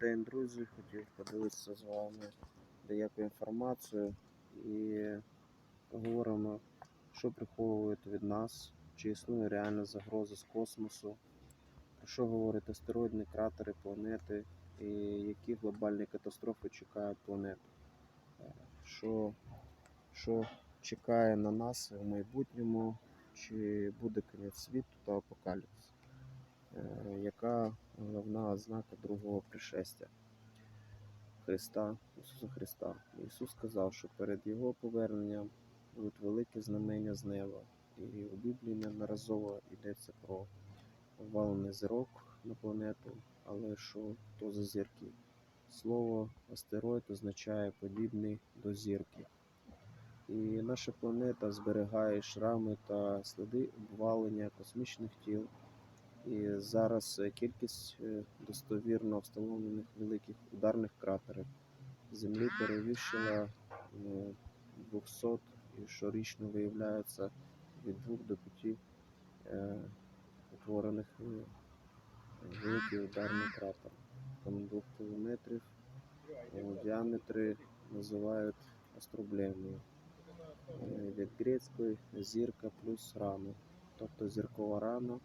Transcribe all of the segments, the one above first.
День, друзі. Хотів поділитися з вами деяку інформацію і поговоримо, що приховують від нас, чи існує реальна загроза з космосу, про що говорять астероїдні кратери планети і які глобальні катастрофи чекають планету. Е, Що, що чекає на нас в майбутньому, чи буде кінець світу та пришестя Христа, Ісуса Христа. Ісус сказав, що перед Його поверненням будуть великі знамення з неба. І у Біблії неодноразово йдеться про валений зірок на планету, але що то за зірки. Слово астероїд означає подібний до зірки. І наша планета зберігає шрами та сліди обвалення космічних тіл. І зараз е, кількість е, достовірно встановлених великих ударних кратерів Землі перевищила е, 200 і щорічно виявляється від 2 до 5 е, утворених е, великий ударний кратер. Там 2 кілометрів у діаметрі називають остроблемію. Е, Від грецької зірка плюс рана, тобто зіркова рана.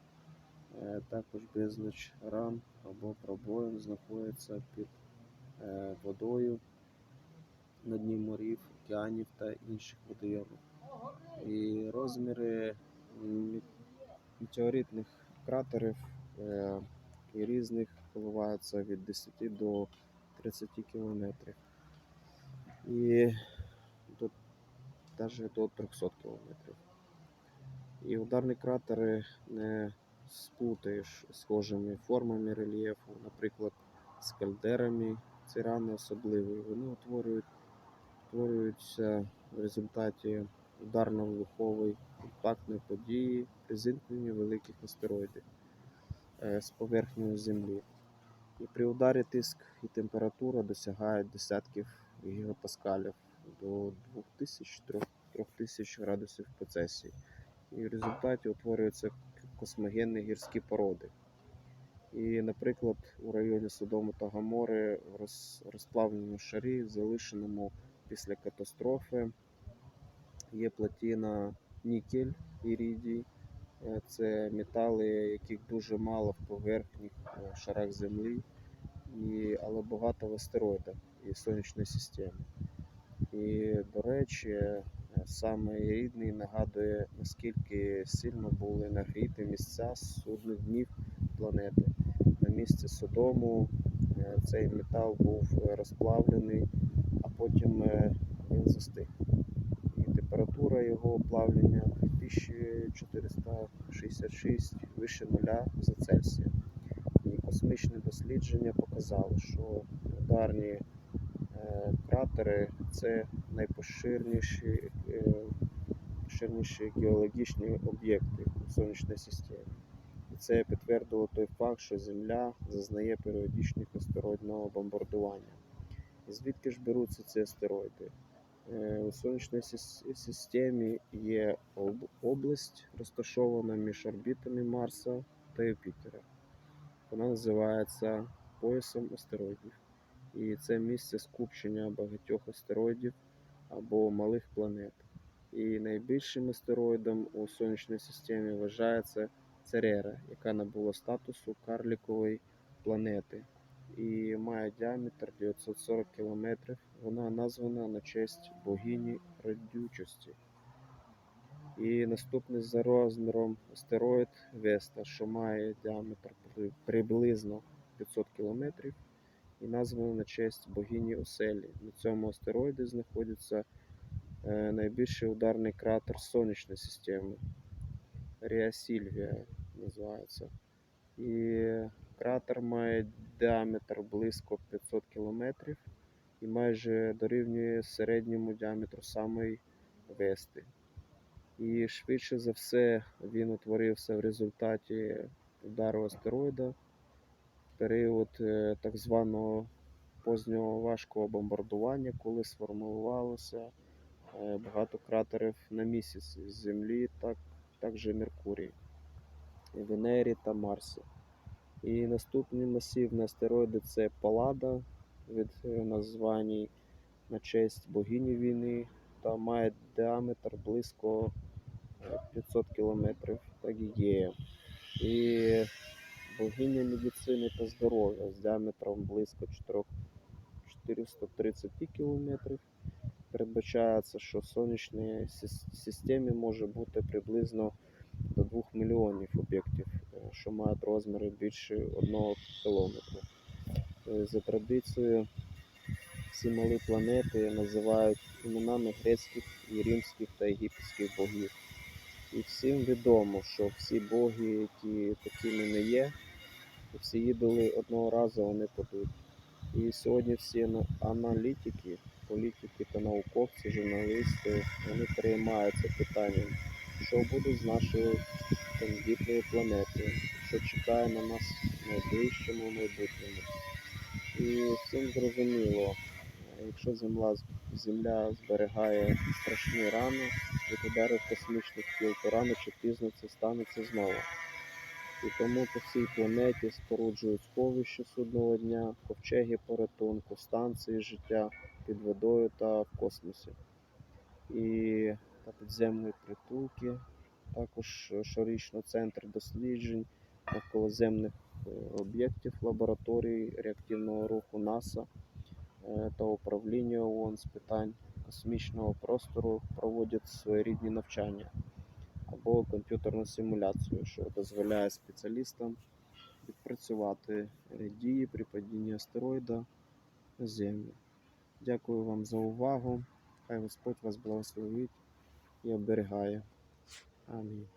Е, Також безліч рам або пробоїн знаходяться під е, водою на дні морів, океанів та інших водойомів. І розміри мі- метеоритних кратерів е, і різних коливаються від 10 до 30 кілометрів. І до, навіть до 300 кілометрів. І ударні кратери не сплутаєш схожими формами рельєфу, наприклад, з кальдерами. Ці рани особливі. Вони утворюють, утворюються в результаті ударно-вибухової імпактної події при зіткненні великих астероїдів е, з поверхнею Землі. І при ударі тиск і температура досягають десятків гігапаскалів до 2000-3000 градусів по Цельсію. І в результаті утворюються космогенні гірські породи. І, наприклад, у районі Содому та Гамори в роз- розплавленому шарі, залишеному після катастрофи, є платіна нікель, ірідій. Е, Це метали, яких дуже мало в поверхніх е, шарах Землі, і, але багато в астероїдах і сонячної системи. І, до речі, саме рідний нагадує, наскільки сильно були нагріті місця судних днів планети. На місці Содому е, цей метал був розплавлений, а потім е, він застиг. І температура його плавлення 2466 вище нуля за Цельсієм. І космічне дослідження показало, що ударні кратери це найпоширеніші, е, геологічні об'єкти у сонячній системі. І це підтвердило той факт, що Земля зазнає періодичних астероїдного бомбардування. І звідки ж беруться ці астероїди? Е, У сонячній системі є область, розташована між орбітами Марса та Юпітера. Вона називається поясом астероїдів. І це місце скупчення багатьох астероїдів або малих планет. І найбільшим астероїдом у сонячній системі вважається Церера, яка набула статусу карлікової планети і має діаметр 940 км. Вона названа на честь богині родючості. І наступний за розміром астероїд Веста, що має діаметр приблизно 500 км і названо на честь богині Оселі. На цьому астероїді знаходиться е, найбільший ударний кратер сонячної системи. Ріа Сільвія називається. І кратер має діаметр близько 500 км і майже дорівнює середньому діаметру самої Вести. І швидше за все він утворився в результаті удару астероїда період е, так званого позднього важкого бомбардування, коли сформувалося е, багато кратерів на місяці з Землі, так, також і Меркурії, Венері та Марсі. І наступний масивний астероїди це Палада від е, названій на честь богині війни та має діаметр близько е, 500 кілометрів та Гігея. І богиня медицини та здоров'я з діаметром близько 4 430 кілометрів. Передбачається, що в сонячній системі може бути приблизно до 2 мільйонів об'єктів, е, що мають розміри більше 1 кілометра. Е, За традицією, всі малі планети називають іменами грецьких і римських та єгипетських богів. І всім відомо, що всі боги, які такими не є, всі ідоли одного разу вони падуть. І сьогодні всі аналітики, політики та науковці, журналісти, вони переймаються питанням, що буде з нашою тендітною планетою, що чекає на нас в найближчому майбутньому. І всім зрозуміло, якщо земля, земля зберігає страшні рани від ударів космічних тіл, то рано чи пізно це станеться знову. І тому по всій планеті споруджують сховища судного дня, ковчеги порятунку, станції життя під водою та в космосі. І та підземні притулки, також е, щорічно центр досліджень навколоземних е, об'єктів лабораторії реактивного руху НАСА е, та управління ООН з питань космічного простору проводять своєрідні навчання або комп'ютерну симуляцію, що дозволяє спеціалістам відпрацювати е, дії при падінні астероїда на Землю. Дякую вам за увагу. Хай Господь вас благословить і оберігає. Амінь.